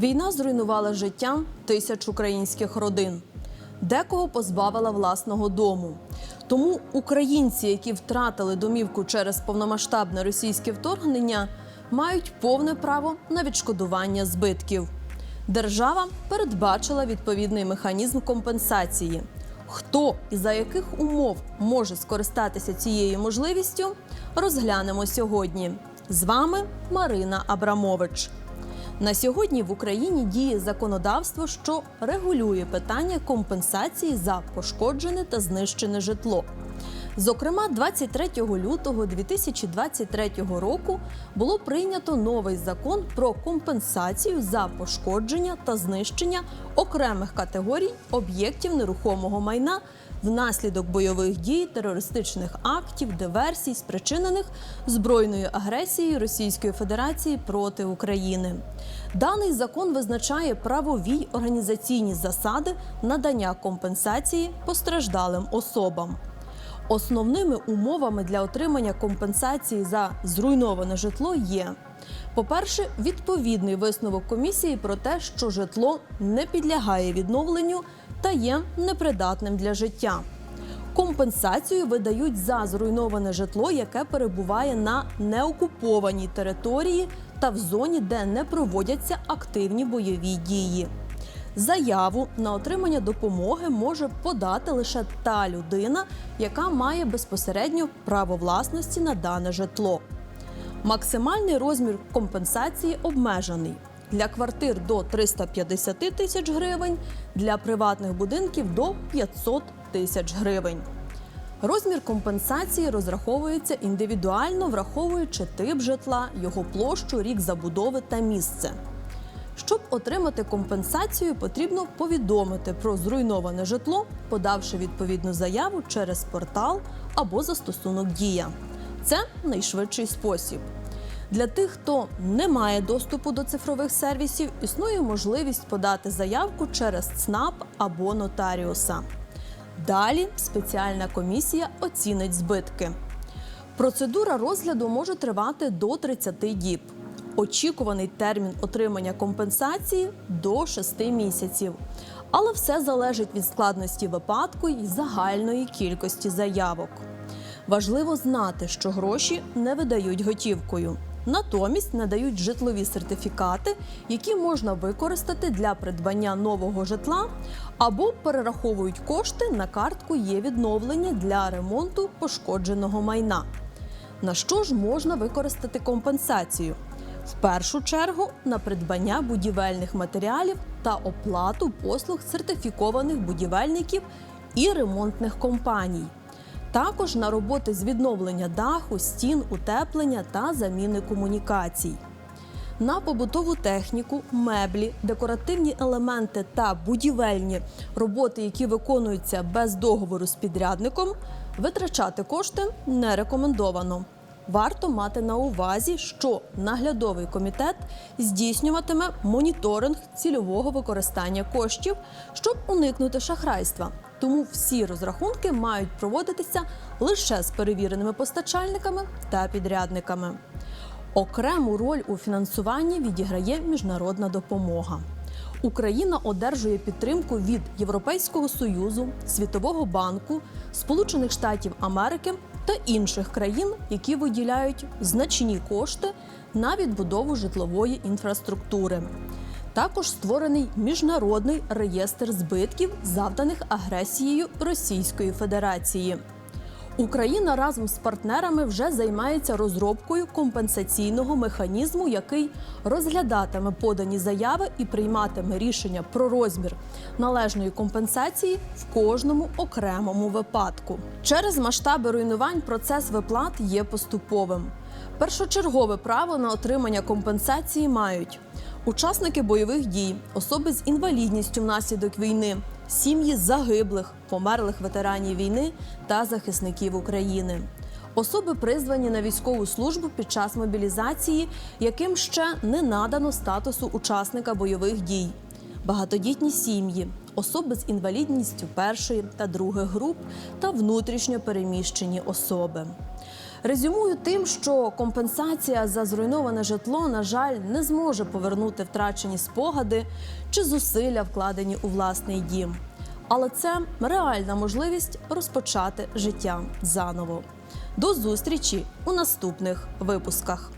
Війна зруйнувала життя тисяч українських родин, декого позбавила власного дому. Тому українці, які втратили домівку через повномасштабне російське вторгнення, мають повне право на відшкодування збитків. Держава передбачила відповідний механізм компенсації. Хто і за яких умов може скористатися цією можливістю, розглянемо сьогодні. З вами Марина Абрамович. На сьогодні в Україні діє законодавство, що регулює питання компенсації за пошкоджене та знищене житло. Зокрема, 23 лютого 2023 року було прийнято новий закон про компенсацію за пошкодження та знищення окремих категорій об'єктів нерухомого майна внаслідок бойових дій, терористичних актів, диверсій, спричинених збройною агресією Російської Федерації проти України. Даний закон визначає правові організаційні засади надання компенсації постраждалим особам. Основними умовами для отримання компенсації за зруйноване житло є: по-перше, відповідний висновок комісії про те, що житло не підлягає відновленню та є непридатним для життя. Компенсацію видають за зруйноване житло, яке перебуває на неокупованій території та в зоні, де не проводяться активні бойові дії. Заяву на отримання допомоги може подати лише та людина, яка має безпосередньо право власності на дане житло. Максимальний розмір компенсації обмежений для квартир до 350 тисяч гривень, для приватних будинків до 500 тисяч гривень. Розмір компенсації розраховується індивідуально, враховуючи тип житла, його площу, рік забудови та місце. Щоб отримати компенсацію, потрібно повідомити про зруйноване житло, подавши відповідну заяву через портал або застосунок Дія. Це найшвидший спосіб. Для тих, хто не має доступу до цифрових сервісів, існує можливість подати заявку через ЦНАП або нотаріуса. Далі спеціальна комісія оцінить збитки. Процедура розгляду може тривати до 30 діб. Очікуваний термін отримання компенсації до 6 місяців. Але все залежить від складності випадку і загальної кількості заявок. Важливо знати, що гроші не видають готівкою. Натомість надають житлові сертифікати, які можна використати для придбання нового житла або перераховують кошти на картку є відновлення для ремонту пошкодженого майна. На що ж можна використати компенсацію? В першу чергу на придбання будівельних матеріалів та оплату послуг сертифікованих будівельників і ремонтних компаній. Також на роботи з відновлення даху, стін, утеплення та заміни комунікацій. На побутову техніку, меблі, декоративні елементи та будівельні роботи, які виконуються без договору з підрядником, витрачати кошти не рекомендовано. Варто мати на увазі, що наглядовий комітет здійснюватиме моніторинг цільового використання коштів, щоб уникнути шахрайства. Тому всі розрахунки мають проводитися лише з перевіреними постачальниками та підрядниками. Окрему роль у фінансуванні відіграє міжнародна допомога. Україна одержує підтримку від Європейського союзу, Світового банку, Сполучених Штатів Америки та інших країн, які виділяють значні кошти на відбудову житлової інфраструктури. Також створений міжнародний реєстр збитків, завданих агресією Російської Федерації. Україна разом з партнерами вже займається розробкою компенсаційного механізму, який розглядатиме подані заяви і прийматиме рішення про розмір належної компенсації в кожному окремому випадку. Через масштаби руйнувань процес виплат є поступовим. Першочергове право на отримання компенсації мають учасники бойових дій, особи з інвалідністю внаслідок війни, сім'ї загиблих, померлих ветеранів війни та захисників України. Особи призвані на військову службу під час мобілізації, яким ще не надано статусу учасника бойових дій, багатодітні сім'ї, особи з інвалідністю першої та другої груп та внутрішньо переміщені особи. Резюмую тим, що компенсація за зруйноване житло, на жаль, не зможе повернути втрачені спогади чи зусилля, вкладені у власний дім. Але це реальна можливість розпочати життя заново. До зустрічі у наступних випусках.